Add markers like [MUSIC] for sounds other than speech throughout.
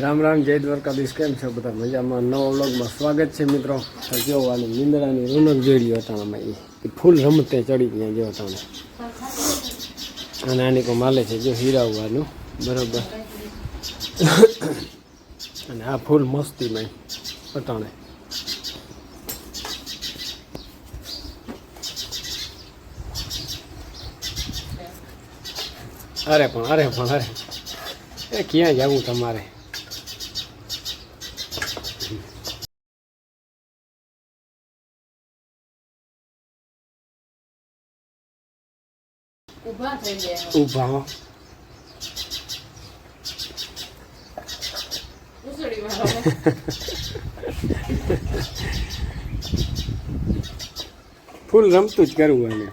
રામ રામ, જય દ્વારકાધીશ. કેમ છો બધા? મજામાં? નવો વ્લોગમાં સ્વાગત છે મિત્રો. જો આની નિંદડાની રોનક જોઈ રહ્યો એ ફૂલ રમતે ચડી ગયા જો અટાણે. અને આની કોઈ માલે છે જો હીરાવવાનું. બરોબર. [COUGHS] અને આ ફૂલ મસ્તીમાં અટાણે. અરે પણ અરે પણ અરે. એ ક્યાં જવું તમારે? ઊભા થઈ ગયા ફૂલ રમતું જ કરવું એને.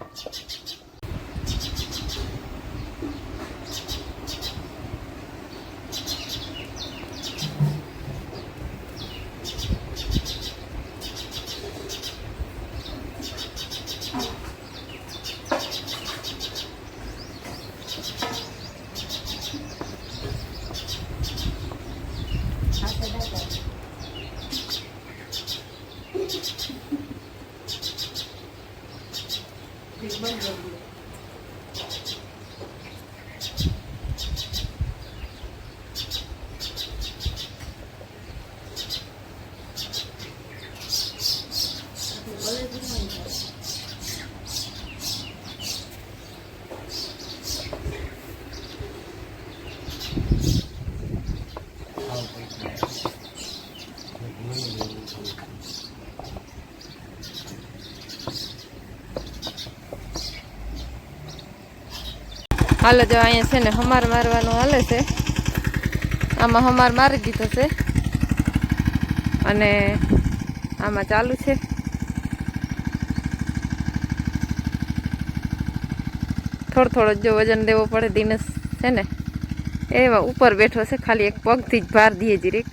일반적으로. Thank you. હાલો જો અહીંયા છે ને હમાર મારવાનું હાલે છે. આમાં હમાર મારી દીધો છે. અને આમાં ચાલુ છે. થોડો થોડો જો વજન દેવો પડે દિનેશ છે ને. એવા ઉપર બેઠો છે, ખાલી એક પગથી જ ભાર દઈએ જીરીક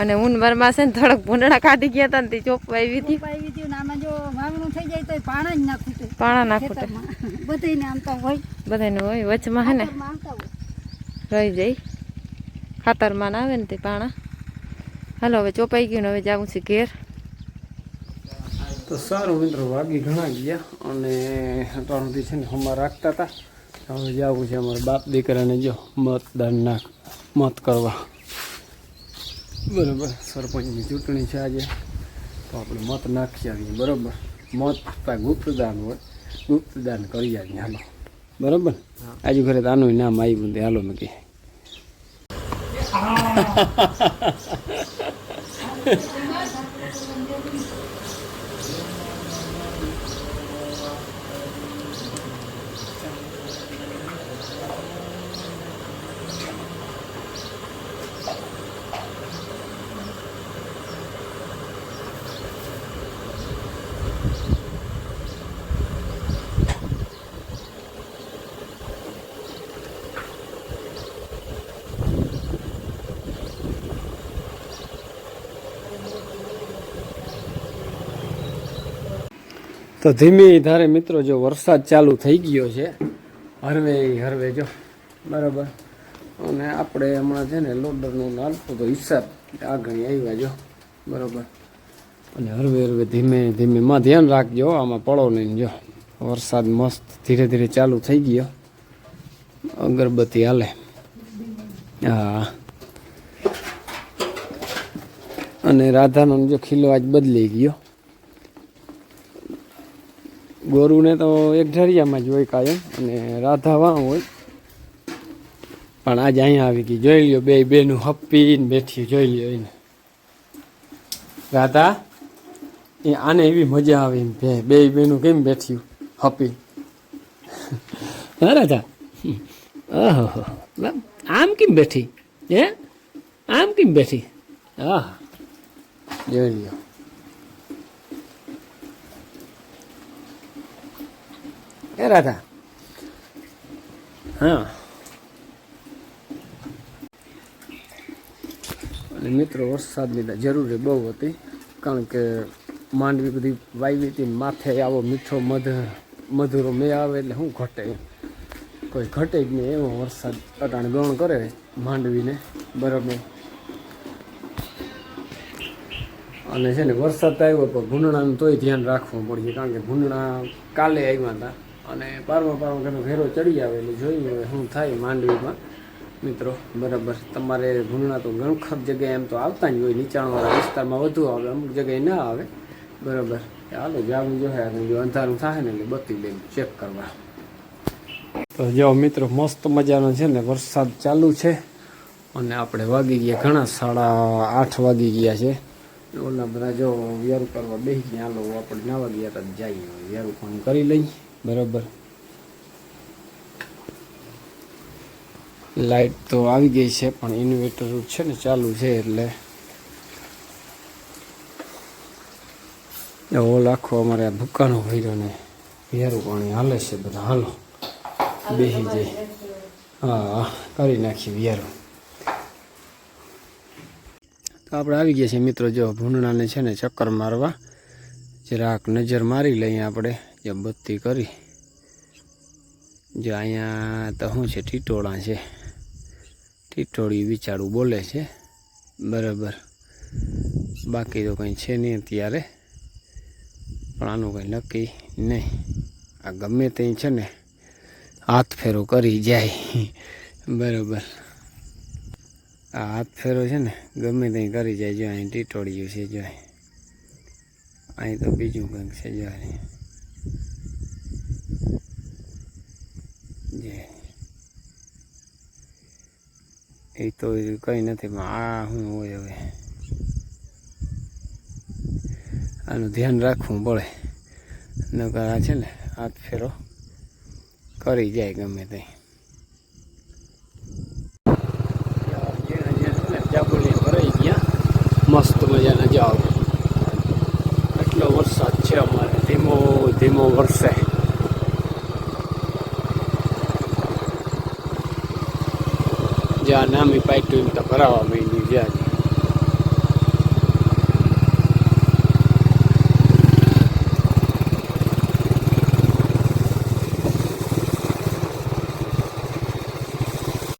અને ઉનવરમાં છે ને થોડોક ભૂંડણા કાઢી ગયા હતા ને તે ચોપવા આવી હતી પાઈ હતી આમાં જો વાવણું થઈ જાય તો પાણા જ ના ખૂટે. પાણા ના ખૂટે. ખેતરમાં. બધાયને આમતા હોય. બધાને હોય વચમાં હે ને? રહી જાય. ખાતરમાં ના આવે ને તે પાણા. હાલો હવે ચોપાઈ ગયું ને હવે જાવું છે ઘેર. તો સારું મિત્રો વાગી ઘણા ગયા અને અટાણુંથી છે ને હમણાં રાખતા હતા. હવે જવું છે અમારા બાપ દીકરાને જો મતદાન નાખ મત કરવા. બરોબર સરપંચની ચૂંટણી છે આજે. તો આપણે મત નાખી આવીએ બરાબર? મત ગુપ્તદાન હોય ગુપ્તદાન કરી આવીએ હાલો. બરાબર? આજુ ઘરે તો આનું નામ આવ્યું તે હાલો મેં કહે [LAUGHS] તો ધીમે ધારે મિત્રો, જો વરસાદ ચાલુ થઈ ગયો છે હરવે હરવે જો બરાબર? અને આપણે હમણાં છે ને લોડરનો નાલતો તો હિસાબ આગળ આવ્યા જો. બરાબર? અને હરવે હરવે ધીમે ધીમે, માં ધ્યાન રાખજો, આમાં પડો નહીં જો. વરસાદ મસ્ત ધીરે ધીરે ચાલુ થઈ ગયો. અગરબત્તી હાલે. હા. અને રાધાનો જો ખીલો આજ બદલી ગયો. ગોરુને તો એક ઢરિયામાં જ હોય કાયમ અને રાધા વાં હોય. પણ આજે અહીંયા આવી ગઈ. જોઈ લ્યો બે બેનું હપ્પીને બેઠી જોઈ લ્યો એને. રાધા એ આને એવી મજા આવે એમ બે બે બેનું કેમ બેઠ્યું હપી હા રાધા? ઓહો આમ કેમ બેઠી? હે? આમ કેમ બેઠી? હા. જોઈ લ્યો. એ રાધા. હા. અને મિત્રો, વરસાદની જરૂરી બહુ હતી, કારણ કે માંડવી બધી વાવી હતી, માથે આવો મીઠો મધ, મધુરો મેં આવે એટલે શું ઘટે? કોઈ ઘટે જ નહીં એવો વરસાદ અટાણ ગણ કરે માંડવીને, બરાબર. અને છે ને વરસાદ આવ્યો, પણ ભૂંડણાનું તોય ધ્યાન રાખવું પડશે, કારણ કે ભૂંડણા કાલે આવ્યા હતા. અને પારવા પારવા ઘણો ઘેરો ચડી આવે એટલે જોઈએ હવે શું થાય માંડવીમાં. મિત્રો, બરાબર. તમારે ભૂલના તો ઘણખર જગ્યાએ એમ તો આવતા જ હોય, નીચાણવાળા વિસ્તારમાં વધુ આવે, અમુક જગ્યાએ ના આવે. બરાબર. હાલો જાવું અને જો અંધારું થાય ને એટલે બત્તી લઈને ચેક કરવા. તો જો મિત્રો, મસ્ત મજાનો છે ને વરસાદ ચાલુ છે. અને આપણે વાગી ગયા ઘણા, સાડા આઠ વાગી ગયા છે. ઓલા બધા જો વ્યારું કરવા બેસી ગયા, હાલો, આપણે નાવા ગયા તો જઈએ વ્યારું પણ કરી લઈ બરાબર. લાઈટ તો આવી ગઈ છે, પણ ઇન્વર્ટર છે ને ચાલુ છે એટલે. ઓલ આખો અમારે આ દુકાનો ભર્યો ને વ્યારું પાણી હાલે છે બધા. હાલો બેસી જાય હા, કરી નાખીએ વિયારું તો આપણે આવી ગયા છીએ મિત્રો, જો ભૂંડણાને છે ને ચક્કર મારવા, જરાક નજર મારી લઈએ આપણે. જે બત્તી કરી. જો અહીંયા તો શું છે, ટીટોળા છે. ટીટોળી વિચારું બોલે છે. બરાબર. બાકી તો કંઈ છે નહીં અત્યારે. પણ આનું કંઈ નક્કી નહીં. આ ગમે તે છે ને, હાથ ફેરો કરી જાય. બરાબર. આ હાથ ફેરો છે ને, ગમે ત્યાં કરી જાય. જો અહીં ટીટોળિયું છે, જો. અહીં તો બીજું કંઈક છે, જો અહીં. જે એ તો કંઈ નથી, પણ આ શું હોય હવે. આનું ધ્યાન રાખવું પડે. નકર આ છે ને, હાથ ફેરો. કરી જાય ગમે તે. ભરાઈ ગયા મસ્ત મજાના જાઓ. એટલો વરસાદ છે અમારે. ધીમો ધીમો વરસે. જ્યાં નામી પાઇટું એમ તો ભરાવા માંડ્યું જ્યાં.